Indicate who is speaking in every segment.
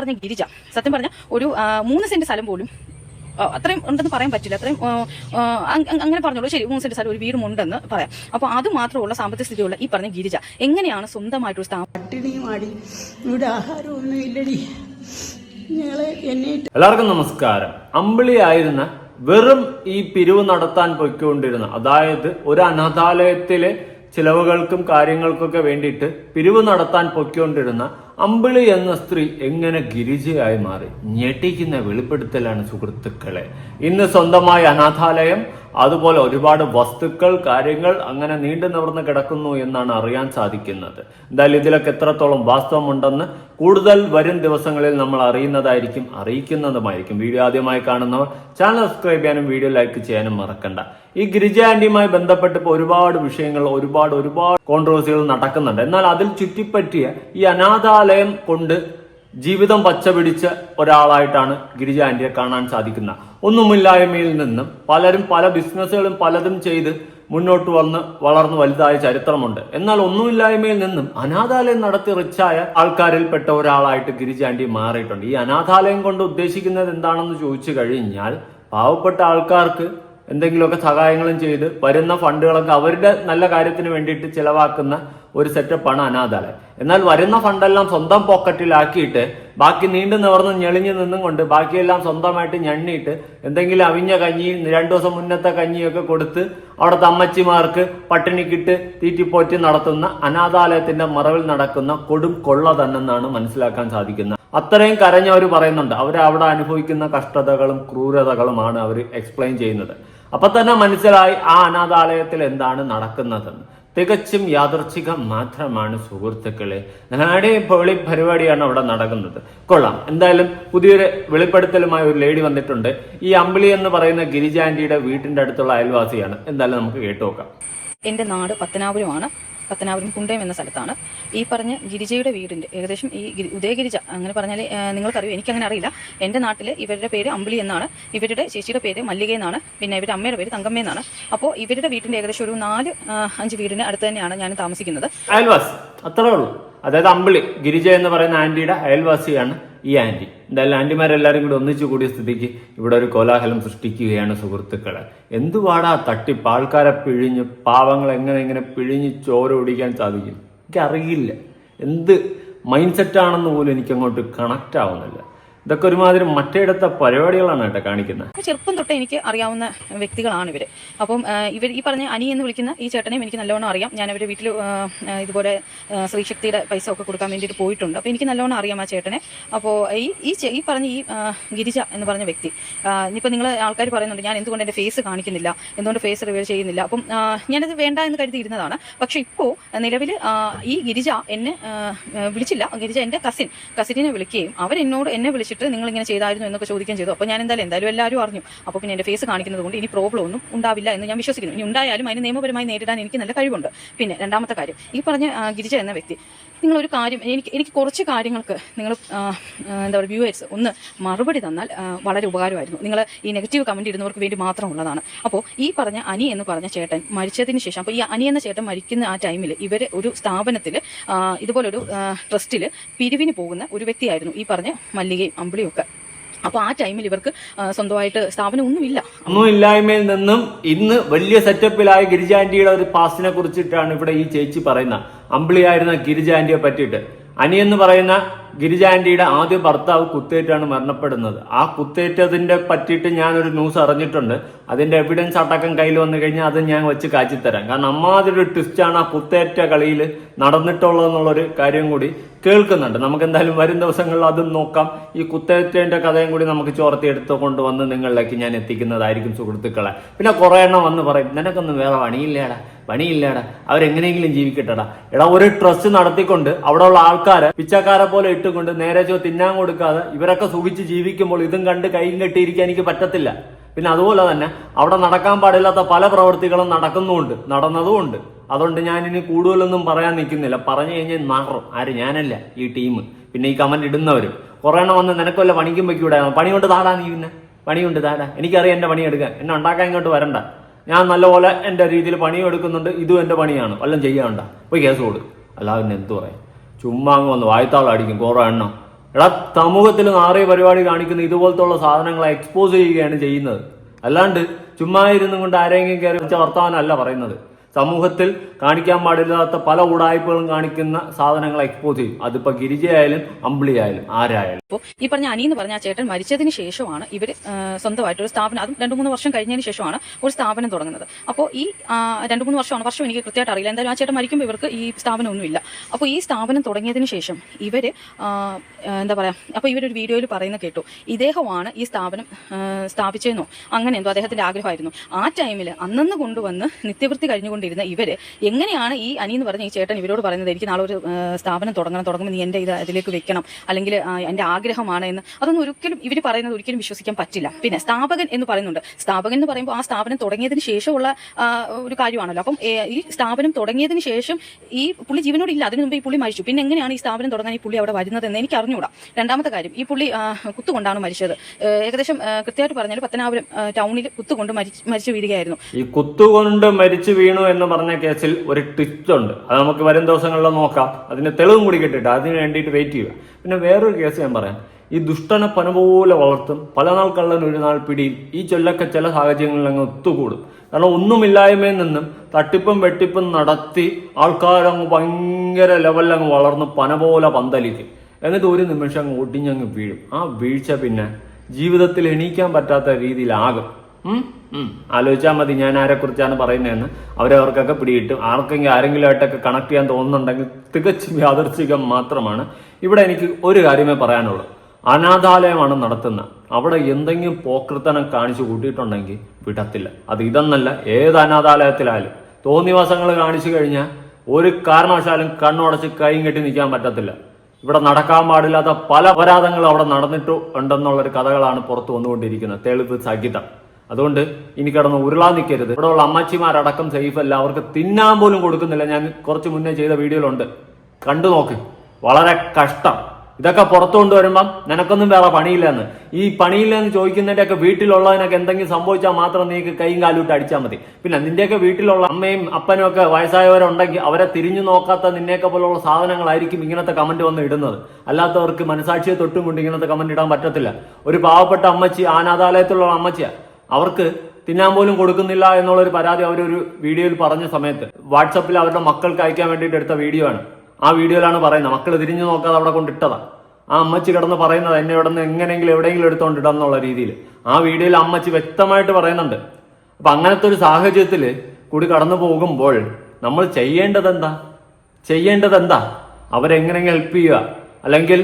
Speaker 1: പറഞ്ഞ ഗിരിജ സത്യം പറഞ്ഞ ഒരു മൂന്ന് സെന്റ് സ്ഥലം പോലും അത്രയും ഉണ്ടെന്ന് പറയാൻ പറ്റില്ല. അത്രയും അങ്ങനെ പറഞ്ഞോളൂ. ശരി മൂന്ന് സെന്റ് സ്ഥലം ഒരു വീടും ഉണ്ടെന്ന് പറയാം. അപ്പോൾ അത് മാത്രമുള്ള സാമ്പത്തിക സ്ഥിതിയുള്ള ഈ പറഞ്ഞ ഗിരിജ എങ്ങനെയാണ് സ്വന്തമായിട്ടൊരു സ്ഥാപനം
Speaker 2: ഇവിടെ ആഹാരമൊന്നും ഇല്ലടി.
Speaker 3: എല്ലാവർക്കും നമസ്കാരം. അമ്പിളിയായിരുന്ന വെറും ഈ പിരിവ് നടത്താൻ പൊയ്ക്കൊണ്ടിരുന്ന അതായത് ഒരു അനാഥാലയത്തിലെ ചിലവുകൾക്കും കാര്യങ്ങൾക്കൊക്കെ വേണ്ടിയിട്ട് പിരിവ് നടത്താൻ പൊയ്ക്കൊണ്ടിരുന്ന അമ്പിളി എന്ന സ്ത്രീ എങ്ങനെ ഗിരിജയായി മാറി? ഞെട്ടിക്കുന്ന വെളിപ്പെടുത്തലാണ് സുഹൃത്തുക്കളെ. ഇന്ന് സ്വന്തമായ അനാഥാലയം അതുപോലെ ഒരുപാട് വസ്തുക്കൾ കാര്യങ്ങൾ അങ്ങനെ നീണ്ടു നിവർന്ന് കിടക്കുന്നു എന്നാണ് അറിയാൻ സാധിക്കുന്നത്. എന്തായാലും ഇതിലൊക്കെ എത്രത്തോളം വാസ്തവമുണ്ടെന്ന് കൂടുതൽ വരും ദിവസങ്ങളിൽ നമ്മൾ അറിയുന്നതായിരിക്കും അറിയിക്കുന്നതുമായിരിക്കും. വീഡിയോ ആദ്യമായി കാണുന്നവർ ചാനൽ സബ്സ്ക്രൈബ് ചെയ്യാനും വീഡിയോ ലൈക്ക് ചെയ്യാനും മറക്കണ്ട. ഈ ഗിരിജ ആന്റിയുമായി ബന്ധപ്പെട്ട് ഇപ്പോൾ ഒരുപാട് വിഷയങ്ങൾ ഒരുപാട് ഒരുപാട് കോൺട്രവേഴ്സികൾ നടക്കുന്നുണ്ട്. എന്നാൽ അതിൽ ചുറ്റിപ്പറ്റിയ ഈ അനാഥാലയം കൊണ്ട് ജീവിതം പച്ചപിടിച്ച ഒരാളായിട്ടാണ് ഗിരിജ ആന്റിയെ കാണാൻ സാധിക്കുന്നത്. ഒന്നുമില്ലായ്മയിൽ നിന്നും പലരും പല ബിസിനസ്സുകളും പലതും ചെയ്ത് മുന്നോട്ട് വന്ന് വളർന്നു വലുതായ ചരിത്രമുണ്ട്. എന്നാൽ ഒന്നുമില്ലായ്മയിൽ നിന്നും അനാഥാലയം നടത്തി റിച്ചായ ആൾക്കാരിൽപ്പെട്ട ഒരാളായിട്ട് ഗിരിജാണ്ടി മാറിയിട്ടുണ്ട്. ഈ അനാഥാലയം കൊണ്ട് ഉദ്ദേശിക്കുന്നത് എന്താണെന്ന് ചോദിച്ചു കഴിഞ്ഞാൽ പാവപ്പെട്ട ആൾക്കാർക്ക് എന്തെങ്കിലുമൊക്കെ സഹായങ്ങളും ചെയ്ത് വരുന്ന ഫണ്ടുകളൊക്കെ അവരുടെ നല്ല കാര്യത്തിന് വേണ്ടിയിട്ട് ചിലവാക്കുന്ന ഒരു സെറ്റപ്പാണ് അനാഥാലയം. എന്നാൽ വരുന്ന ഫണ്ടെല്ലാം സ്വന്തം പോക്കറ്റിലാക്കിയിട്ട് ബാക്കി നീണ്ടു നിവർന്ന് ഞെളിഞ്ഞു നിന്നും കൊണ്ട് ബാക്കിയെല്ലാം സ്വന്തമായിട്ട് ഞണ്ണിയിട്ട് എന്തെങ്കിലും അവിഞ്ഞ കഞ്ഞി രണ്ടു ദിവസം മുന്നത്തെ കഞ്ഞിയൊക്കെ കൊടുത്ത് അവിടുത്തെ അമ്മച്ചിമാർക്ക് പട്ടിണിക്കിട്ട് തീറ്റിപ്പോറ്റി നടത്തുന്ന അനാഥാലയത്തിന്റെ മറവിൽ നടക്കുന്ന കൊടും കൊള്ള തന്നെന്നാണ് മനസ്സിലാക്കാൻ സാധിക്കുന്നത്. അത്രയും കരഞ്ഞവർ പറയുന്നുണ്ട്. അവർ അവിടെ അനുഭവിക്കുന്ന കഷ്ടതകളും ക്രൂരതകളുമാണ് അവർ എക്സ്പ്ലെയിൻ ചെയ്യുന്നത്. അപ്പൊ തന്നെ മനസ്സിലായി ആ അനാഥാലയത്തിൽ എന്താണ് നടക്കുന്നത്? തികച്ചും യാദർച്ഛികം മാത്രമാണ് സുഹൃത്തുക്കളെ. നാടേ പൊളി പരിപാടിയാണ് അവിടെ നടക്കുന്നത്. കൊള്ളാം. എന്തായാലും പുതിയൊരു വെളിപ്പെടുത്തലുമായി ഒരു ലേഡി വന്നിട്ടുണ്ട്. ഈ അമ്പിളി എന്ന് പറയുന്ന ഗിരിജാന്റിയുടെ വീട്ടിന്റെ അടുത്തുള്ള അയൽവാസിയാണ്. എന്തായാലും നമുക്ക് കേട്ടു നോക്കാം.
Speaker 1: എന്റെ നാട് പത്തനാപുരമാണ്. പത്തനാപുരം കുണ്ടയം എന്ന സ്ഥലത്താണ്. ഈ പറഞ്ഞ ഗിരിജയുടെ വീടിന്റെ ഏകദേശം ഈ ഗിരി- ഉദയഗിരിജ അങ്ങനെ പറഞ്ഞാൽ നിങ്ങൾക്കറിയോ? എനിക്കങ്ങനെ അറിയില്ല. എന്റെ നാട്ടിൽ ഇവരുടെ പേര് അമ്പിളി എന്നാണ്. ഇവരുടെ ചേച്ചിയുടെ പേര് മല്ലിക എന്നാണ്. പിന്നെ ഇവരുടെ അമ്മയുടെ പേര് തങ്കമ്മ എന്നാണ്. അപ്പോൾ ഇവരുടെ വീടിന്റെ ഏകദേശം ഒരു നാല് അഞ്ച് വീടിന് അടുത്ത് തന്നെയാണ് ഞാൻ താമസിക്കുന്നത്.
Speaker 3: അയൽവാസി. അത്രേ ഉള്ളൂ. അതായത് അമ്പിളി ഗിരിജ എന്ന് പറയുന്ന ആന്റിയുടെ അയൽവാസിയാണ്. ഈ ആന്റി. എന്തായാലും ആന്റിമാരെല്ലാവരും കൂടി ഒന്നിച്ചു കൂടിയ സ്ഥിതിക്ക് ഇവിടെ ഒരു കോലാഹലം സൃഷ്ടിക്കുകയാണ് സുഹൃത്തുക്കളെ. എന്തുവാടാ തട്ടിപ്പ്? ആൾക്കാരെ പിഴിഞ്ഞ് പാവങ്ങൾ എങ്ങനെ എങ്ങനെ പിഴിഞ്ഞ് ചോര ഒടിക്കാൻ സാധിക്കും? എനിക്കറിയില്ല. എന്ത്? മൈൻഡ് സെറ്റ് ആണെന്ന് പോലും എനിക്കങ്ങോട്ട് കണക്റ്റ് ആവുന്നില്ല. ഇതൊക്കെ ഒരുമാതിരി മറ്റേടത്തെ പരിപാടികളാണ് കേട്ടോ കാണിക്കുന്നത്.
Speaker 1: ചെറുപ്പം തൊട്ട് എനിക്ക് അറിയാവുന്ന വ്യക്തികളാണ് ഇവർ അപ്പം ഇവർ ഈ പറഞ്ഞ അനി എന്ന് വിളിക്കുന്ന ഈ ചേട്ടനെയും എനിക്ക് നല്ലവണ്ണം അറിയാം. ഞാൻ അവരുടെ വീട്ടിൽ ഇതുപോലെ ശ്രീശക്തിയുടെ പൈസ ഒക്കെ കൊടുക്കാൻ വേണ്ടിയിട്ട് പോയിട്ടുണ്ട്. അപ്പോൾ എനിക്ക് നല്ലവണ്ണം അറിയാം ആ ചേട്ടനെ. അപ്പോൾ ഈ ഈ പറഞ്ഞ ഈ ഗിരിജ എന്ന് പറഞ്ഞ വ്യക്തി ഇനിയിപ്പോൾ നിങ്ങൾ ആൾക്കാർ പറയുന്നുണ്ട് ഞാൻ എന്തുകൊണ്ട് എന്റെ ഫേസ് കാണിക്കുന്നില്ല? എന്തുകൊണ്ട് ഫേസ് റിവീൽ ചെയ്യുന്നില്ല? അപ്പം ഞാനത് വേണ്ട എന്ന് കരുതിയിരുന്നതാണ്. പക്ഷേ ഇപ്പോൾ നിലവിൽ ഈ ഗിരിജ എന്നെ വിളിച്ചില്ല. ഗിരിജ എന്റെ കസിൻ കസിനെ വിളിക്കുകയും അവരെന്നോട് എന്നെ വിളിച്ചിട്ട് നിങ്ങൾ ഇങ്ങനെ ചെയ്തായിരുന്നു എന്നൊക്കെ ചോദിക്കുകയും ചെയ്തു. അപ്പോൾ ഞാൻ എന്തായാലും എന്തായാലും എല്ലാവരും അറിഞ്ഞു. അപ്പോൾ പിന്നെ എന്റെ ഫേസ് കാണിക്കുന്നത് കൊണ്ട് ഇനി പ്രോബ്ലം ഒന്നും ഉണ്ടാവില്ല എന്ന് ഞാൻ വിശ്വസിക്കുന്നു. ഇനി ഉണ്ടായാലും അതിന് നിയമപരമായി നേരിടാൻ എനിക്ക് നല്ല കഴിവുണ്ട്. പിന്നെ രണ്ടാമത്തെ കാര്യം ഈ പറഞ്ഞ ഗിരിജ എന്ന വ്യക്തി നിങ്ങളൊരു കാര്യം എനിക്ക് എനിക്ക് കുറച്ച് കാര്യങ്ങൾക്ക് നിങ്ങൾ എന്താ പറയുക വ്യൂവേഴ്സ് ഒന്ന് മറുപടി തന്നാൽ വളരെ ഉപകാരമായിരുന്നു. നിങ്ങൾ ഈ നെഗറ്റീവ് കമന്റ് ഇടുന്നവർക്ക് വേണ്ടി മാത്രമുള്ളതാണ്. അപ്പോൾ ഈ പറഞ്ഞ അനി എന്ന് പറഞ്ഞ ചേട്ടൻ മരിച്ചതിന് ശേഷം അപ്പോൾ ഈ അനി എന്ന ചേട്ടൻ മരിക്കുന്ന ആ ടൈമിൽ ഇവർ ഒരു സ്ഥാപനത്തിൽ ഇതുപോലൊരു ട്രസ്റ്റിൽ പിരിവിന് പോകുന്ന ഒരു വ്യക്തിയായിരുന്നു ഈ പറഞ്ഞ മല്ലികയും അമ്പിളിയും ഒക്കെ. അപ്പോൾ ആ ടൈമിൽ ഇവർക്ക് സ്വന്തമായിട്ട് സ്ഥാപനം ഒന്നുമില്ല
Speaker 3: ഒന്നുമില്ലായ്മയിൽ നിന്നും ഇന്ന് വലിയ സെറ്റപ്പിലായ ഗിരിജാന്റിയുടെ ഒരു പാസിനെ കുറിച്ചിട്ടാണ് ഇവിടെ ഈ ചേച്ചി പറയുന്ന അമ്പിളിയായിരുന്ന ഗിരിജാന്റിയെ പറ്റിയിട്ട്. അനിയെന്ന് എന്ന് ഗിരിജാന്റിയുടെ ആദ്യ ഭർത്താവ് കുത്തേറ്റാണ് മരണപ്പെടുന്നത്. ആ കുത്തേറ്റതിന്റെ പറ്റിയിട്ട് ഞാനൊരു ന്യൂസ് അറിഞ്ഞിട്ടുണ്ട്. അതിന്റെ എവിഡൻസ് അടക്കം കയ്യിൽ വന്നു കഴിഞ്ഞാൽ അത് ഞാൻ വെച്ച് കാച്ചിത്തരാം. കാരണം അമ്മാതിരി ട്വിസ്റ്റാണ് ആ കുത്തേറ്റ കളിയിൽ നടന്നിട്ടുള്ളതെന്നുള്ളൊരു കാര്യം കൂടി കേൾക്കുന്നുണ്ട്. നമുക്ക് എന്തായാലും വരും ദിവസങ്ങളിൽ അതും നോക്കാം. ഈ കുത്തേറ്റേന്റെ കഥയും കൂടി നമുക്ക് ചോർത്തി എടുത്തു കൊണ്ടുവന്ന് നിങ്ങളിലേക്ക് ഞാൻ എത്തിക്കുന്നതായിരിക്കും സുഹൃത്തുക്കളെ. പിന്നെ കുറെ എണ്ണം വന്ന് പറയും നിനക്കൊന്നും വേറെ പണിയില്ലേടാ പണിയില്ലേടാ അവരെങ്ങനെയെങ്കിലും ജീവിക്കട്ടെടാ. എടാ ഒരു ട്രസ്റ്റ് നടത്തിക്കൊണ്ട് അവിടെ ഉള്ള ആൾക്കാരെ പിച്ചക്കാരെ പോലെ ഇട്ടുകൊണ്ട് നേരെ ചോ തിന്നാൻ കൊടുക്കാതെ ഇവരൊക്കെ സുഖിച്ച് ജീവിക്കുമ്പോൾ ഇതും കണ്ട് കൈയും കെട്ടിയിരിക്കാൻ എനിക്ക് പറ്റത്തില്ല. പിന്നെ അതുപോലെ തന്നെ അവിടെ നടക്കാൻ പാടില്ലാത്ത പല പ്രവൃത്തികളും നടക്കുന്നുമുണ്ട് നടന്നതുമുണ്ട് അതുകൊണ്ട് ഞാൻ ഇനി കൂടുതലൊന്നും പറയാൻ നിൽക്കുന്നില്ല. പറഞ്ഞു കഴിഞ്ഞാൽ മാറും. ആര്? ഞാനല്ല ഈ ടീം. പിന്നെ ഈ കമന്റ് ഇടുന്നവരും. കുറെ എണ്ണം വന്ന് നിനക്കല്ല പണിക്കും വെക്കൂടെ പണി കൊണ്ട് താടാ നീ പിന്നെ. പണി കൊണ്ട് താടാ. എനിക്കറിയാം എന്റെ പണി എടുക്കാൻ. എന്നെ ഉണ്ടാക്കാൻ ഇങ്ങോട്ട് വരണ്ട. ഞാൻ നല്ലപോലെ എന്റെ രീതിയിൽ പണിയും എടുക്കുന്നുണ്ട് ഇതും എന്റെ പണിയാണ്. വല്ലതും ചെയ്യാണ്ട പോയി കേസ് കൊടുക്കും. അല്ലാതെ പിന്നെ എന്ത് പറയാം? ചുമ്മാ അങ്ങ് വന്ന് വായത്താളം അടിക്കും കുറെ എണ്ണം. എടാ സമൂഹത്തിൽ നാറിയ പരിപാടി കാണിക്കുന്ന ഇതുപോലത്തുള്ള സാധനങ്ങളെ എക്സ്പോസ് ചെയ്യുകയാണ് ചെയ്യുന്നത്. അല്ലാണ്ട് ചുമ്മാ ഇരുന്നും കൊണ്ട് ആരെങ്കിലും കയറി വെച്ച വർത്തമാനമല്ല പറയുന്നത്. സമൂഹത്തിൽ കാണിക്കാൻ പാടില്ലാത്ത പല ഉടായ്പകളും കാണിക്കുന്ന സാധനങ്ങൾ എക്സ്പോസ് ചെയ്യും അതിപ്പോ ഗിരിജയായാലും അമ്പിളിയായാലും ആരായാലും.
Speaker 1: അപ്പോൾ ഈ പറഞ്ഞ അനി എന്ന് പറഞ്ഞ ആ ചേട്ടൻ മരിച്ചതിന് ശേഷമാണ് ഇവർ സ്വന്തമായിട്ട് ഒരു സ്ഥാപനം അതും രണ്ട് മൂന്ന് വർഷം കഴിഞ്ഞതിന് ശേഷമാണ് ഒരു സ്ഥാപനം തുടങ്ങുന്നത്. അപ്പോൾ ഈ രണ്ടു മൂന്ന് വർഷമാണ് വർഷം എനിക്ക് കൃത്യമായിട്ട് അറിയില്ല. എന്തായാലും ആ ചേട്ടൻ മരിക്കുമ്പോൾ ഇവർക്ക് ഈ സ്ഥാപനം ഒന്നുമില്ല. അപ്പോൾ ഈ സ്ഥാപനം തുടങ്ങിയതിന് ശേഷം ഇവർ എന്താ പറയുക അപ്പോൾ ഇവരൊരു വീഡിയോയിൽ പറയുന്ന കേട്ടു. ഇദ്ദേഹമാണ് ഈ സ്ഥാപനം സ്ഥാപിച്ചതെന്നോ അങ്ങനെ എന്തോ അദ്ദേഹത്തിന്റെ ആഗ്രഹമായിരുന്നു. ആ ടൈമിൽ അന്നന്ന് കൊണ്ടുവന്ന് നിത്യവൃത്തി കഴിഞ്ഞുകൊണ്ടിരുന്ന ഇവർ എങ്ങനെയാണ് ഈ അനി എന്ന് പറഞ്ഞ ഈ ചേട്ടൻ ഇവരോട് പറയുന്നത്? എനിക്ക് നാളെ ഒരു സ്ഥാപനം തുടങ്ങണം. തുടങ്ങുമ്പോൾ നീ എന്റെ ഇത് അതിലേക്ക് വെക്കണം. അല്ലെങ്കിൽ എന്റെ ആഗ്രഹമാണ് എന്ന്. അതൊന്നും ഒരിക്കലും ഇവർ പറയുന്നത് ഒരിക്കലും വിശ്വസിക്കാൻ പറ്റില്ല. പിന്നെ സ്ഥാപകൻ എന്ന് പറയുന്നുണ്ട്. സ്ഥാപകൻ എന്ന് പറയുമ്പോൾ ആ സ്ഥാപനം തുടങ്ങിയതിന് ശേഷമുള്ള ഒരു കാര്യമാണല്ലോ. അപ്പം ഈ സ്ഥാപനം തുടങ്ങിയതിന് ശേഷം ഈ പുള്ളി ജീവനോട് ഇല്ല. അതിനു മുമ്പ് ഈ പുള്ളി മരിച്ചു. പിന്നെ എങ്ങനെയാണ് ഈ സ്ഥാപനം തുടങ്ങാൻ ഈ പുള്ളി അവിടെ വരുന്നത് എന്ന് എനിക്ക് അറിഞ്ഞുകൂടാ രണ്ടാമത്തെ കാര്യം ഈ പുള്ളി കുത്തുകൊണ്ടാണ് മരിച്ചത്. ഏകദേശം കൃത്യമായിട്ട് പറഞ്ഞാൽ പത്തനാപുരം ടൗണിൽ കുത്തുകൊണ്ട് മരിച്ചു വീഴുകയായിരുന്നു.
Speaker 3: ഈ കുത്തുകൊണ്ട് മരിച്ചു വീണു എന്ന് പറഞ്ഞ കേസിൽ ഒരു ട്വിസ്റ്റ് ഉണ്ട്. അത് നമുക്ക് വരും ദിവസങ്ങളിൽ നോക്കാം. അതിന്റെ തെളിവും കൂടി കിട്ടിയിട്ട് അതിന് വേണ്ടിയിട്ട് വെയിറ്റ് ചെയ്യുക. പിന്നെ വേറൊരു കേസ് ഞാൻ പറയാം. ഈ ദുഷ്ടനെ പന പോലെ വളർത്തും പല നാൾ കള്ളൻ ഒരു നാൾ പിടിയിൽ ഈ ചൊല്ലൊക്കെ ചില സാഹചര്യങ്ങളിൽ അങ്ങ് ഒത്തുകൂടും. കാരണം ഒന്നുമില്ലായ്മയിൽ നിന്നും തട്ടിപ്പും വെട്ടിപ്പും നടത്തി ആൾക്കാരങ്ങ് ഭയങ്കര ലെവലിൽ അങ്ങ് വളർന്ന് പന പോലെ പന്തലിക്കും. എന്നിട്ട് ഒരു നിമിഷം അങ്ങ് ഒടിഞ്ഞങ്ങ് വീഴും. ആ വീഴ്ച പിന്നെ ജീവിതത്തിൽ എണീക്കാൻ പറ്റാത്ത രീതിയിലാകും. ആലോചിച്ചാൽ മതി ഞാൻ ആരെക്കുറിച്ചാണ് പറയുന്നതെന്ന്. അവരവർക്കൊക്കെ പിടിയിട്ടു ആർക്കെങ്കിലും ആരെങ്കിലും ആയിട്ടൊക്കെ കണക്ട് ചെയ്യാൻ തോന്നുന്നുണ്ടെങ്കിൽ തികച്ചും യാദർച്ഛികം മാത്രമാണ്. ഇവിടെ എനിക്ക് ഒരു കാര്യമേ പറയാനുള്ളൂ. അനാഥാലയമാണ് നടത്തുന്ന അവിടെ എന്തെങ്കിലും പോക്കൃത്തനം കാണിച്ചു കൂട്ടിയിട്ടുണ്ടെങ്കിൽ വിടത്തില്ല. അത് ഇതെന്നല്ല ഏത് അനാഥാലയത്തിലായാലും. തോന്നിവാസങ്ങൾ കാണിച്ചു കഴിഞ്ഞാൽ ഒരു കാരണവശാലും കണ്ണുടച്ച് കൈയും കെട്ടി നിൽക്കാൻ പറ്റത്തില്ല. ഇവിടെ നടക്കാൻ പാടില്ലാത്ത പല അപരാധങ്ങളും അവിടെ നടന്നിട്ട് ഉണ്ടെന്നുള്ളൊരു കഥകളാണ് പുറത്തു വന്നുകൊണ്ടിരിക്കുന്നത്. തെളിവ് സഹിതം. അതുകൊണ്ട് ഇനി കിടന്ന് ഉരുളാൻ നിൽക്കരുത്. ഇവിടെ ഉള്ള അമ്മച്ചിമാരടക്കം സേഫ് അല്ല. അവർക്ക് തിന്നാൻ പോലും കൊടുക്കുന്നില്ല. ഞാൻ കുറച്ച് മുന്നേ ചെയ്ത വീഡിയോയിലുണ്ട്. കണ്ടു നോക്ക്. വളരെ കഷ്ടം. ഇതൊക്കെ പുറത്തു കൊണ്ടുവരുമ്പം നിനക്കൊന്നും വേറെ പണിയില്ലെന്ന്. ഈ പണിയില്ലെന്ന് ചോദിക്കുന്നതിന്റെയൊക്കെ വീട്ടിലുള്ളതിനൊക്കെ എന്തെങ്കിലും സംഭവിച്ചാൽ മാത്രം നീക്ക് കൈയും കാലൂട്ട് അടിച്ചാൽ മതി. പിന്നെ നിന്റെയൊക്കെ വീട്ടിലുള്ള അമ്മയും അപ്പനും ഒക്കെ വയസ്സായവരുണ്ടെങ്കിൽ അവരെ തിരിഞ്ഞു നോക്കാത്ത നിന്നെയൊക്കെ പോലുള്ള സാധനങ്ങളായിരിക്കും ഇങ്ങനത്തെ കമന്റ് വന്ന് ഇടുന്നത്. അല്ലാത്തവർക്ക് മനസാക്ഷിയെ തൊട്ടും കൊണ്ട് ഇങ്ങനത്തെ കമന്റ് ഇടാൻ പറ്റത്തില്ല. ഒരു പാവപ്പെട്ട അമ്മച്ചി അനാഥാലയത്തിലുള്ള അമ്മച്ചിയാ. അവർക്ക് തിന്നാൻ പോലും കൊടുക്കുന്നില്ല എന്നുള്ള ഒരു പരാതി അവരൊരു വീഡിയോയിൽ പറഞ്ഞ സമയത്ത്. വാട്സപ്പിൽ അവരുടെ മക്കൾക്ക് അയക്കാൻ വേണ്ടിയിട്ട് എടുത്ത വീഡിയോ ആണ്. ആ വീഡിയോയിലാണ് പറയുന്നത്. മക്കൾ തിരിഞ്ഞു നോക്കാതെ അവിടെ കൊണ്ടിട്ടതാ ആ അമ്മച്ചി കിടന്ന് പറയുന്നത് എന്നെ ഇവിടെ നിന്ന് എങ്ങനെയെങ്കിലും എവിടെയെങ്കിലും എടുത്തുകൊണ്ടിടാം എന്നുള്ള രീതിയിൽ ആ വീഡിയോയിൽ അമ്മച്ചി വ്യക്തമായിട്ട് പറയുന്നുണ്ട്. അപ്പൊ അങ്ങനത്തെ ഒരു സാഹചര്യത്തിൽ കൂടി കടന്നു പോകുമ്പോൾ നമ്മൾ ചെയ്യേണ്ടത് എന്താ ചെയ്യേണ്ടത് എന്താ അവരെങ്ങനെയെങ്കിലും ഹെൽപ്പ് ചെയ്യുക. അല്ലെങ്കിൽ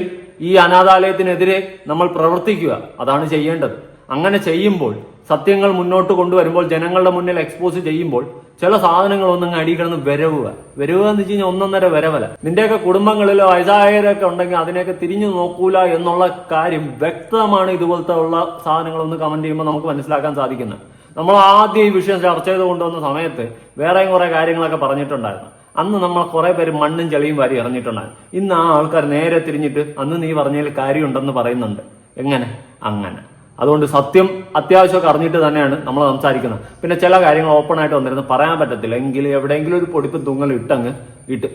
Speaker 3: ഈ അനാഥാലയത്തിനെതിരെ നമ്മൾ പ്രവർത്തിക്കുക. അതാണ് ചെയ്യേണ്ടത്. അങ്ങനെ ചെയ്യുമ്പോൾ സത്യങ്ങൾ മുന്നോട്ട് കൊണ്ടുവരുമ്പോൾ ജനങ്ങളുടെ മുന്നിൽ എക്സ്പോസ് ചെയ്യുമ്പോൾ ചില സാധനങ്ങളൊന്നും അടി കിടന്ന് വരവുക. വരവുക എന്ന് വെച്ച് കഴിഞ്ഞാൽ ഒന്നൊന്നര വരവല നിന്റെയൊക്കെ കുടുംബങ്ങളിലോ വയസ്സായവരൊക്കെ ഉണ്ടെങ്കിൽ അതിനെയൊക്കെ തിരിഞ്ഞു നോക്കൂല എന്നുള്ള കാര്യം വ്യക്തമാണ് ഇതുപോലത്തെ ഉള്ള സാധനങ്ങൾ ഒന്ന് കമന്റ് ചെയ്യുമ്പോൾ നമുക്ക് മനസ്സിലാക്കാൻ സാധിക്കുന്നത്. നമ്മൾ ആദ്യം ഈ വിഷയം ചർച്ച ചെയ്ത് കൊണ്ടുവന്ന സമയത്ത് വേറെയും കുറെ കാര്യങ്ങളൊക്കെ പറഞ്ഞിട്ടുണ്ടായിരുന്നു. അന്ന് നമ്മൾ കുറെ പേര് മണ്ണും ചെളിയും വാരി ഇറങ്ങിയിട്ടുണ്ടായിരുന്നു ഇന്ന് ആ ആൾക്കാർ നേരെ തിരിഞ്ഞിട്ട് അന്ന് നീ പറഞ്ഞതിൽ കാര്യമുണ്ടെന്ന് പറയുന്നുണ്ട്. എങ്ങനെ? അങ്ങനെ. അതുകൊണ്ട് സത്യം അത്യാവശ്യമൊക്കെ അറിഞ്ഞിട്ട് തന്നെയാണ് നമ്മൾ സംസാരിക്കുന്നത്. പിന്നെ ചില കാര്യങ്ങൾ ഓപ്പൺ ആയിട്ട് വന്നിരുന്നു. പറയാൻ പറ്റത്തില്ല. എങ്കിൽ എവിടെയെങ്കിലും ഒരു പൊടിപ്പ് തുങ്ങൽ ഇട്ടങ്ങ് ഇട്ട്.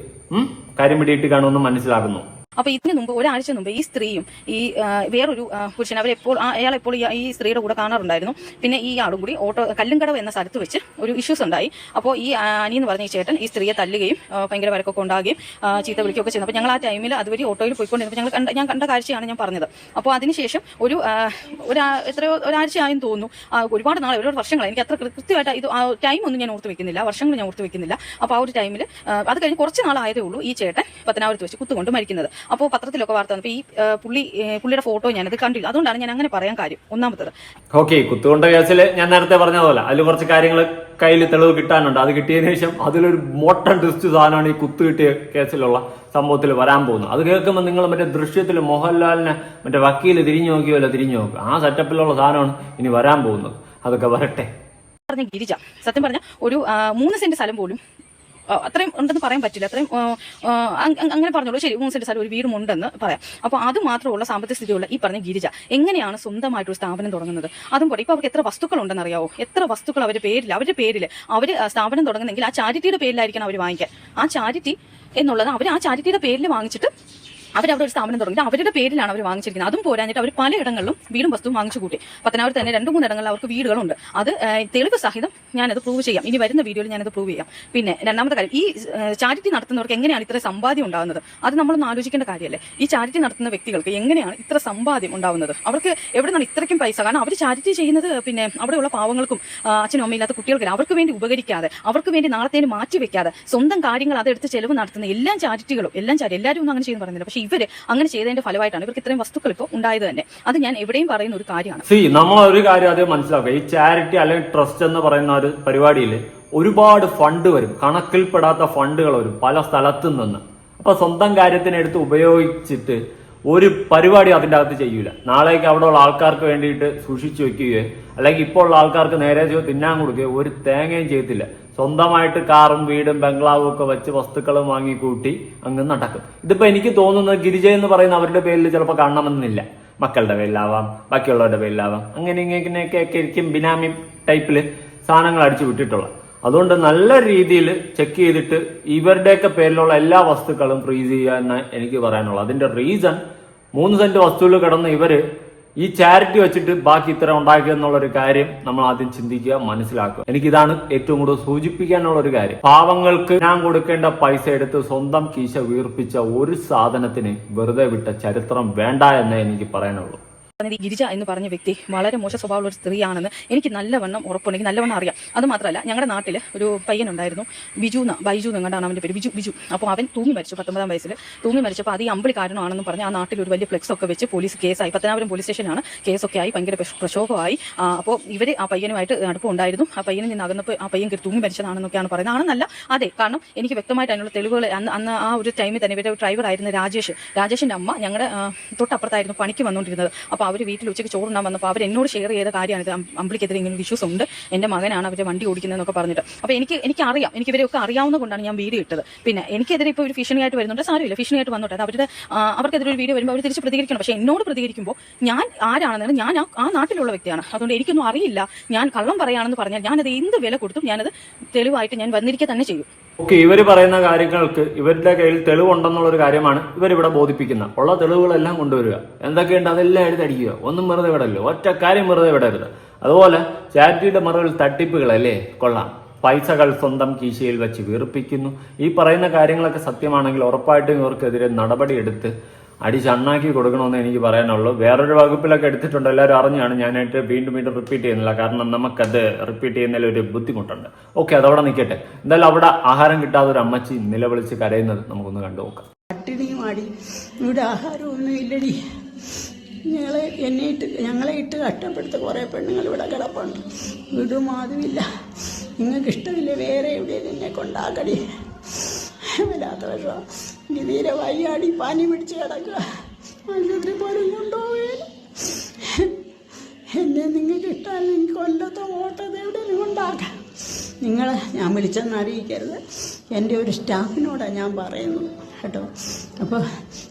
Speaker 3: കാര്യം പിടിയിട്ട് കാണുമെന്ന് മനസ്സിലാക്കുന്നു
Speaker 1: അപ്പൊ ഇതിന് മുമ്പ് ഒരാഴ്ച മുമ്പ് ഈ സ്ത്രീയും ഈ വേറൊരു പുരുഷൻ അവരെപ്പോൾ അയാൾ എപ്പോൾ ഈ- സ്ത്രീയുടെ കൂടെ കാണാറുണ്ടായിരുന്നു. പിന്നെ ഈ ആളും കൂടി ഓട്ടോ കല്ലുംകടവ് എന്ന സ്ഥലത്ത് വെച്ച് ഒരു ഇഷ്യൂസ് ഉണ്ടായി. അപ്പോൾ ഈ അനി എന്ന് പറഞ്ഞ ഈ ചേട്ടൻ ഈ സ്ത്രീയെ തല്ലുകയും ഭയങ്കര വരക്കൊക്കെ ഉണ്ടാകുകയും ചീത്ത വിളിക്കുകയൊക്കെ ചെയ്യുന്നു. അപ്പോൾ ഞങ്ങൾ ആ ടൈമിൽ അതുവഴി ഓട്ടോയിൽ പോയിക്കൊണ്ടിരുന്നപ്പോൾ ഞങ്ങൾ കണ്ട ഞാൻ കണ്ട കാഴ്ചയാണ് ഞാൻ പറഞ്ഞത്. അപ്പോൾ അതിനുശേഷം ഒരു ഒരു എത്രയോ ഒരാഴ്ച ആയെന്ന് തോന്നുന്നു. ഒരുപാട് നാളെ ഒരുപാട് വർഷങ്ങളായി. എനിക്ക് അത്ര കൃത്യമായിട്ട് ഇത് ടൈം ഒന്നും ഞാൻ ഓർത്ത് വെക്കുന്നില്ല. വർഷങ്ങൾ ഞാൻ ഓർത്ത് വെക്കുന്നില്ല. അപ്പോൾ ആ ഒരു ടൈമിൽ അത് കഴിഞ്ഞ് കുറച്ച് നാളായതേ ഉള്ളൂ ഈ ചേട്ടൻ പത്തനാപുരത്ത് വെച്ച് കുത്തുകൊണ്ട് മരിക്കുന്നത്. അപ്പോൾ പത്രത്തിലൊക്കെ വാർത്ത വന്നപ്പോൾ ഈ പുള്ളി പുള്ളിയുടെ ഫോട്ടോ ഞാനത് കണ്ടില്ല. അതുകൊണ്ടാണ് ഞാൻ അങ്ങനെ പറയാൻ കാര്യം. ഒന്നാമത്തത്.
Speaker 3: ഓക്കെ കുത്തുകൊണ്ട കേസിൽ ഞാൻ നേരത്തെ പറഞ്ഞ പോലെ അതിൽ കുറച്ച് കാര്യങ്ങൾ കയ്യിൽ തെളിവ് കിട്ടാനുണ്ട്. അത് കിട്ടിയതിനു ശേഷം അതിലൊരു മോട്ടൺ ട്വിസ്റ്റ് സാധനമാണ് ഈ കുത്തു കിട്ടിയ കേസിലുള്ള സംഭവത്തിൽ വരാൻ പോകുന്നത്. അത് കേൾക്കുമ്പോൾ നിങ്ങൾ മറ്റേ ദൃശ്യത്തിൽ മോഹൻലാലിനെ മറ്റേ വക്കീൽ തിരിഞ്ഞു നോക്കിയല്ലോ തിരിഞ്ഞു നോക്കുക ആ സെറ്റപ്പിലുള്ള സാധനമാണ് ഇനി വരാൻ പോകുന്നത്. അതൊക്കെ വരട്ടെ.
Speaker 1: പറഞ്ഞ ഗിരിജ. സത്യം പറഞ്ഞ ഒരു മൂന്ന് സെന്റ് സ്ഥലം പോലും അത്രയും ഉണ്ടെന്ന് പറയാൻ പറ്റില്ല. അത്രയും അങ്ങനെ പറഞ്ഞോളൂ. ശരി മൂന്ന് സെന്റ് സ്ഥലം ഒരു വീടും ഉണ്ടെന്ന് പറയാം. അപ്പോൾ അത് മാത്രമുള്ള സാമ്പത്തിക സ്ഥിതിയുള്ള ഈ പറഞ്ഞ ഗിരിജ എങ്ങനെയാണ് സ്വന്തമായിട്ടൊരു സ്ഥാപനം തുടങ്ങുന്നത്? അതും പോലെ ഇപ്പോൾ അവർക്ക് എത്ര വസ്തുക്കൾ ഉണ്ടെന്ന് അറിയാവോ എത്ര വസ്തുക്കൾ അവരുടെ പേരിൽ അവരുടെ പേരിൽ അവർ സ്ഥാപനം തുടങ്ങുന്നെങ്കിൽ ആ ചാരിറ്റിയുടെ പേരിലായിരിക്കണം അവർ വാങ്ങിക്കാൻ. ആ ചാരിറ്റി എന്നുള്ളത് അവർ ആ ചാരിറ്റിയുടെ പേരിൽ വാങ്ങിച്ചിട്ട് അവരവിടെ ഒരു സ്ഥാപനം തുടങ്ങി അവരുടെ പേരിലാണ് അവർ വാങ്ങിച്ചിരിക്കുന്നത്. അതും പോരാഞ്ഞിട്ട് അവർ പലയിടങ്ങളിലും വീടും വസ്തുവും വാങ്ങിച്ചു കൂട്ടി. പത്തനാപുരത്ത് തന്നെ രണ്ട് മൂന്നിടങ്ങളിൽ അവർക്ക് വീടുകളുണ്ട്. അത് തെളിവ് സഹിതം ഞാനത് പ്രൂവ് ചെയ്യാം. ഇനി വരുന്ന വീഡിയോയിൽ ഞാനത് പ്രൂവ് ചെയ്യാം. പിന്നെ രണ്ടാമത്തെ കാര്യം ഈ ചാരിറ്റി നടത്തുന്നവർക്ക് എങ്ങനെയാണ് ഇത്ര സമ്പാദ്യം ഉണ്ടാകുന്നത്? അത് നമ്മളൊന്ന് ആലോചിക്കേണ്ട കാര്യമല്ലേ? ഈ ചാരിറ്റി നടത്തുന്ന വ്യക്തികൾക്ക് എങ്ങനെയാണ് ഇത്ര സമ്പാദ്യം ഉണ്ടാകുന്നത് അവർക്ക് എവിടെ നിന്നാണ് ഇത്രയ്ക്കും പൈസ? കാരണം അവർ ചാരിറ്റി ചെയ്യുന്നത് പിന്നെ അവിടെയുള്ള പാവങ്ങൾക്കും അച്ഛനും അമ്മയില്ലാത്ത കുട്ടികൾക്ക് അവർക്ക് വേണ്ടി ഉപകരിക്കാതെ അവർക്ക് വേണ്ടി നാളത്തേന് മാറ്റി വെക്കാതെ സ്വന്തം കാര്യങ്ങൾ അതെടുത്ത് ചെലവ് നടത്തുന്ന എല്ലാ ചാരിറ്റികളും എല്ലാം ചാരി എല്ലാവരും ഒന്നും അങ്ങനെ ചെയ്യുന്നു പറയുന്നില്ല. പക്ഷേ ഇവർ അങ്ങനെ ചെയ്തതിന്റെ ഫലമായിട്ടാണ് ഇവർക്ക് ഇത്രയും വസ്തുക്കൾ ഇപ്പോൾ ഉണ്ടായത് തന്നെ. അത് ഞാൻ എവിടെയും പറയുന്ന ഒരു കാര്യമാണ്.
Speaker 3: സി നമ്മൾ ഒരു കാര്യം ആദ്യം മനസ്സിലാക്കുക. ഈ ചാരിറ്റി അല്ലെങ്കിൽ ട്രസ്റ്റ് എന്ന് പറയുന്ന ഒരു പരിപാടിയിൽ ഒരുപാട് ഫണ്ട് വരും. കണക്കിൽപ്പെടാത്ത ഫണ്ടുകൾ വരും പല സ്ഥലത്തു നിന്ന്. അപ്പൊ സ്വന്തം കാര്യത്തിനെടുത്ത് ഉപയോഗിച്ചിട്ട് ഒരു പരിപാടി അതിന്റെ അകത്ത് ചെയ്യൂല. നാളേക്ക് അവിടെ ഉള്ള ആൾക്കാർക്ക് വേണ്ടിയിട്ട് സൂക്ഷിച്ചു വെക്കുകയോ അല്ലെങ്കിൽ ഇപ്പോൾ ഉള്ള ആൾക്കാർക്ക് നേരെ തിന്നാൻ കൊടുക്കുകയോ ഒരു തേങ്ങയും ചെയ്യത്തില്ല. സ്വന്തമായിട്ട് കാറും വീടും ബംഗ്ലാവും ഒക്കെ വെച്ച് വസ്തുക്കളും വാങ്ങി കൂട്ടി അങ്ങ് നടക്കും. ഇതിപ്പോ എനിക്ക് തോന്നുന്നത് ഗിരിജ എന്ന് പറയുന്ന അവരുടെ പേരിൽ ചിലപ്പോൾ കാണണമെന്നില്ല. മക്കളുടെ പേരിലാവാം ബാക്കിയുള്ളവരുടെ പേരിലാവാം. അങ്ങനെ ഇങ്ങനെയൊക്കെ ആയിരിക്കും ബിനാമി ടൈപ്പിൽ സാധനങ്ങൾ അടിച്ചു വിട്ടിട്ടുള്ളത് അതുകൊണ്ട് നല്ല രീതിയിൽ ചെക്ക് ചെയ്തിട്ട് ഇവരുടെയൊക്കെ പേരിലുള്ള എല്ലാ വസ്തുക്കളും ഫ്രീസ് ചെയ്യാന്ന് എനിക്ക് പറയാനുള്ളത് അതിന്റെ റീസൺ മൂന്ന് സെന്റ് വസ്തുവിൽ കിടന്ന് ഇവർ ഈ ചാരിറ്റി വെച്ചിട്ട് ബാക്കി ഇത്ര ഉണ്ടാക്കിയെന്നുള്ള ഒരു കാര്യം നമ്മൾ ആദ്യം ചിന്തിക്കുക മനസ്സിലാക്കുക. എനിക്കിതാണ് ഏറ്റവും കൂടുതൽ സൂചിപ്പിക്കാനുള്ള ഒരു കാര്യം. പാവങ്ങൾക്ക് ഞാൻ കൊടുക്കേണ്ട പൈസ എടുത്ത് സ്വന്തം കീശ വീർപ്പിച്ച ഒരു സാധനത്തിന് വെറുതെ വിട്ട ചരിത്രം വേണ്ട എന്നേ എനിക്ക് പറയാനുള്ളൂ.
Speaker 1: ഈ ഗിരിജ എന്ന് പറഞ്ഞ വ്യക്തി വളരെ മോശ സ്വഭാവമുള്ള ഒരു സ്ത്രീയാണെന്ന് എനിക്ക് നല്ലവണ്ണം ഉറപ്പുണ്ടെങ്കിൽ നല്ലവണ്ണം അറിയാം. അത് മാത്രമല്ല ഞങ്ങളുടെ നാട്ടിൽ ഒരു പയ്യനുണ്ടായിരുന്നു ബിജു എന്ന ബൈജു എങ്ങാണ്ടാണ് അവന്റെ പേര്? ബിജു ബിജു. അപ്പോൾ അവൻ തൂങ്ങി മരിച്ചു പത്തൊമ്പതാം വയസ്സിൽ തൂങ്ങി മരിച്ചപ്പോൾ അത് ഈ അമ്പിളി കാരണമാണെന്ന് പറഞ്ഞ് ആ നാട്ടിൽ ഒരു വലിയ ഫ്ലെക്സ് ഒക്കെ വെച്ച് പോലീസ് കേസായി പത്തനാപുരം പോലീസ് സ്റ്റേഷനാണ് കേസൊക്കെ ആയി ഭയങ്കര പ്രക്ഷോഭമായി. അപ്പോൾ ഇവർ ആ പയ്യനുമായിട്ട് അടുപ്പമുണ്ടായിരുന്നു ആ പയ്യനിൽ നിന്ന് അകന്നപ്പോൾ ആ പയ്യൻ തൂങ്ങി മരിച്ചതാണെന്നൊക്കെയാണ് പറയുന്നത്. ആണെന്നല്ല അതെ കാരണം എനിക്ക് വ്യക്തമായിട്ട് അതിനുള്ള തെളിവുകൾ അന്ന് അന്ന് ആ ഒരു ടൈമിൽ തന്നെ ഇവരുടെ ഡ്രൈവർ ആയിരുന്നു രാജേഷ്. രാജേഷിന്റെ അമ്മ ഞങ്ങളുടെ തൊട്ടപ്പുറത്തായിരുന്നു പണിക്ക് വന്നുകൊണ്ടിരുന്നത് അപ്പോൾ അവർ വീട്ടിൽ ഉച്ചയ്ക്ക് ചോറുണ്ടാൻ വന്നപ്പോൾ അവർ എന്നോട് ഷെയർ ചെയ്ത കാര്യമാണ് ഇത്. അം- അമ്പിളിക്കെതിരെ ഇങ്ങനെ ഒരു ഇഷ്യൂസ് ഉണ്ട്. എന്റെ മകനാണ് അവരെ വണ്ടി ഓടിക്കുന്നതെന്നൊക്കെ പറഞ്ഞിട്ട്. അപ്പോൾ എനിക്ക് എനിക്ക് അറിയാം എനിക്ക് ഇവരെയൊക്കെ അറിയാവുന്ന കൊണ്ടാണ് ഞാൻ വീഡിയോ ഇട്ടത്. പിന്നെ എനിക്കെതിരെ ഇപ്പോൾ ഒരു ഭീഷണിയായിട്ട് വരുന്നുണ്ട്. സാരമില്ല. ഭീഷണിയായിട്ട് വന്നോട്ടെ. അത് അവരുടെ അവർക്കെതിരെ ഒരു വീഡിയോ വരുമ്പോൾ അവർ തിരിച്ച് പ്രതികരിക്കണം. പക്ഷേ എന്നോട് പ്രതികരിക്കുമ്പോൾ ഞാൻ ആരാണെന്നാണ് ഞാൻ ആ നാട്ടിലുള്ള വ്യക്തിയാണ്. അതുകൊണ്ട് എനിക്കൊന്നും അറിയില്ല. ഞാൻ കള്ളം പറയുകയാണെന്ന് പറഞ്ഞാൽ ഞാനത് എന്ത് വില കൊടുത്തും ഞാനത് തെളിവായിട്ട് ഞാൻ വന്നിരിക്കുക തന്നെ ചെയ്യും.
Speaker 3: ഓക്കെ ഇവർ പറയുന്ന കാര്യങ്ങൾക്ക് ഇവരുടെ കയ്യിൽ തെളിവുണ്ടെന്നുള്ളൊരു കാര്യമാണ് ഇവരിവിടെ ബോധിപ്പിക്കുന്നത്. ഉള്ള തെളിവുകളെല്ലാം കൊണ്ടുവരിക. എന്തൊക്കെയുണ്ട്? അതെല്ലാം എഴുതടിക്കുക ഒന്നും വെറുതെ വിടല്ലോ ഒറ്റ കാര്യം വെറുതെ വിടരുത്. അതുപോലെ ചാരിറ്റിയുടെ മറവിൽ തട്ടിപ്പുകളല്ലേ? കൊള്ളാം. പൈസകൾ സ്വന്തം കീശയിൽ വെച്ച് വീർപ്പിക്കുന്നു. ഈ പറയുന്ന കാര്യങ്ങളൊക്കെ സത്യമാണെങ്കിൽ ഉറപ്പായിട്ടും ഇവർക്കെതിരെ നടപടിയെടുത്ത് അടിച്ചണ്ണാക്കി കൊടുക്കണമെന്ന് എനിക്ക് പറയാനുള്ളൂ. വേറൊരു വകുപ്പിലൊക്കെ എടുത്തിട്ടുണ്ട്. എല്ലാവരും അറിഞ്ഞാണ് ഞാനായിട്ട് വീണ്ടും വീണ്ടും റിപ്പീറ്റ് ചെയ്യുന്നില്ല. കാരണം നമുക്കത് റിപ്പീറ്റ് ചെയ്യുന്നതിൽ ഒരു ബുദ്ധിമുട്ടുണ്ട്. ഓക്കെ അതവിടെ നിൽക്കട്ടെ. എന്തായാലും അവിടെ ആഹാരം കിട്ടാതെ ഒരു അമ്മച്ചി നിലവിളിച്ച് കരയുന്നത് നമുക്കൊന്ന് കണ്ടു നോക്കാം.
Speaker 2: പട്ടിണിയും ആടി. ഇവിടെ ആഹാരമൊന്നും ഇല്ലടി. ഞങ്ങളെ എന്നെ ഇട്ട് ഞങ്ങളെ ഇട്ട് കഷ്ടപ്പെടുത്ത കുറേ പെണ്ണുങ്ങൾ ഇവിടെ കിടപ്പുണ്ട്. വീടും നിങ്ങൾക്ക് ഇഷ്ടമില്ല വേറെ എവിടെയും നിന്നെ കൊണ്ടാക്കടി. വല്ലാത്ത വിഷം എനിക്ക് വയ്യാടി പനി പിടിച്ച് കിടക്കുക. ആശുപത്രി എന്നെ നിങ്ങൾക്ക് ഇഷ്ടമല്ല എനിക്ക് കൊല്ലത്തോ ഓട്ടത് എവിടെ നിങ്ങളുണ്ടാക്കാം നിങ്ങൾ ഞാൻ വിളിച്ചെന്ന് അറിയിക്കരുത്. എന്റെ ഒരു സ്റ്റാഫിനോടാണ് ഞാൻ പറയുന്നു കേട്ടോ. അപ്പോൾ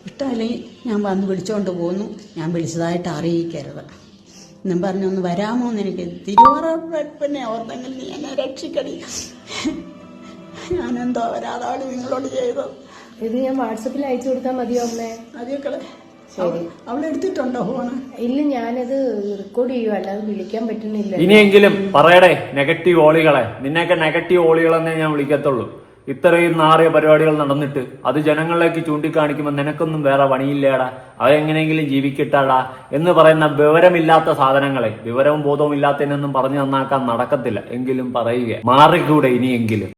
Speaker 2: ഇഷ്ടമല്ലെങ്കിൽ ഞാൻ വന്ന് വിളിച്ചുകൊണ്ട് പോന്നു. ഞാൻ വിളിച്ചതായിട്ട് അറിയിക്കരുത്. എന്നും പറഞ്ഞൊന്ന് വരാമോ എന്ന് എനിക്ക് പിന്നെ ഓർത്തെങ്കിൽ നീ എന്നെ രക്ഷിക്കടി ഞാനെന്തോ വരാതാണ് നിങ്ങളോട് ചെയ്തത്?
Speaker 4: ഇത് ഞാൻ വാട്സപ്പിൽ അയച്ചു കൊടുത്താൽ മതിയോ അമ്മേ?
Speaker 2: എടുത്തിട്ടുണ്ടോ ഫോണ്?
Speaker 4: ഇല്ല ഞാനത് റെക്കോർഡ് ചെയ്യുക അല്ലാതെ വിളിക്കാൻ പറ്റുന്നില്ല.
Speaker 3: ഇനിയെങ്കിലും പറയടേ നെഗറ്റീവ് ഓളികളെ. നിന്നെയൊക്കെ നെഗറ്റീവ് ഓളികളെന്നേ ഞാൻ വിളിക്കത്തുള്ളൂ. ഇത്രയും നാറിയ പരിപാടികൾ നടന്നിട്ട് അത് ജനങ്ങളിലേക്ക് ചൂണ്ടിക്കാണിക്കുമ്പോൾ നിനക്കൊന്നും വേറെ പണിയില്ലേടാ? അവരെങ്ങനെയെങ്കിലും ജീവിക്കട്ടാടാ എന്ന് പറയുന്ന വിവരമില്ലാത്ത സാധനങ്ങളെ വിവരവും ബോധവും ഇല്ലാത്തതിനൊന്നും പറഞ്ഞു നന്നാക്കാൻ നടക്കത്തില്ല. എങ്കിലും പറയുക. മാറിക്കൂടെ ഇനിയെങ്കിലും.